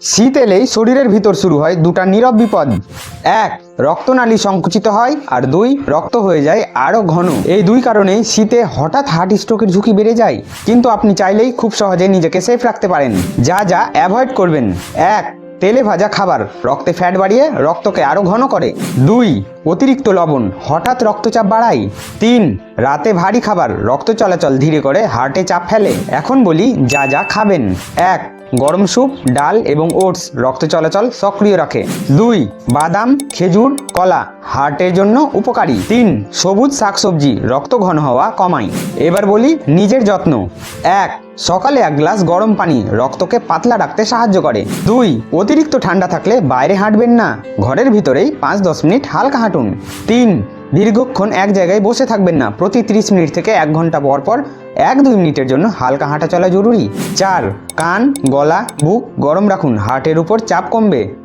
শীত এলেই শরীরের ভিতর শুরু হয় দুটা নীরব বিপদ। এক, রক্তনালী সংকুচিত হয়, আর দুই, রক্ত হয়ে যায় আরও ঘন। এই দুই কারণেই শীতে হঠাৎ হার্ট স্ট্রোকের ঝুঁকি বেড়ে যায়। কিন্তু আপনি চাইলেই খুব সহজে নিজেকে সেফ রাখতে পারেন। যা যা অ্যাভয়েড করবেন। এক, তেলে ভাজা খাবার। রক্তে ফ্যাট বাড়িয়ে রক্তকে আরও ঘন করে। দুই, অতিরিক্ত লবণ। হঠাৎ রক্তচাপ বাড়ায়। তিন, রাতে ভারী খাবার। রক্ত চলাচল ধীরে করে হার্টে চাপ ফেলে। এখন বলি যা যা খাবেন। এক গরম স্যুপ, ডাল এবং ওটস রক্ত চলাচল সক্রিয় রাখে। দুই, বাদাম, খেজুর, কলা, হার্টের জন্য উপকারী। তিন, সবুজ শাকসবজি, রক্ত ঘন হওয়া কমায়। এবার বলি নিজের যত্ন। এক, সকালে এক গ্লাস গরম পানি রক্তকে পাতলা রাখতে সাহায্য করে। দুই, অতিরিক্ত ঠান্ডা থাকলে বাইরে হাঁটবেন না। ঘরের ভিতরেই পাঁচ দশ মিনিট হালকা হাঁটুন। তিন দীর্ঘক্ষণ এক জায়গায় বসে থাকবেন না। প্রতি ত্রিশ মিনিট থেকে এক ঘণ্টা পর পর এক দুই মিনিটের জন্য হালকা হাঁটা চলা জরুরি। চার কান, গলা, বুক গরম রাখুন। হার্টের উপর চাপ কমবে।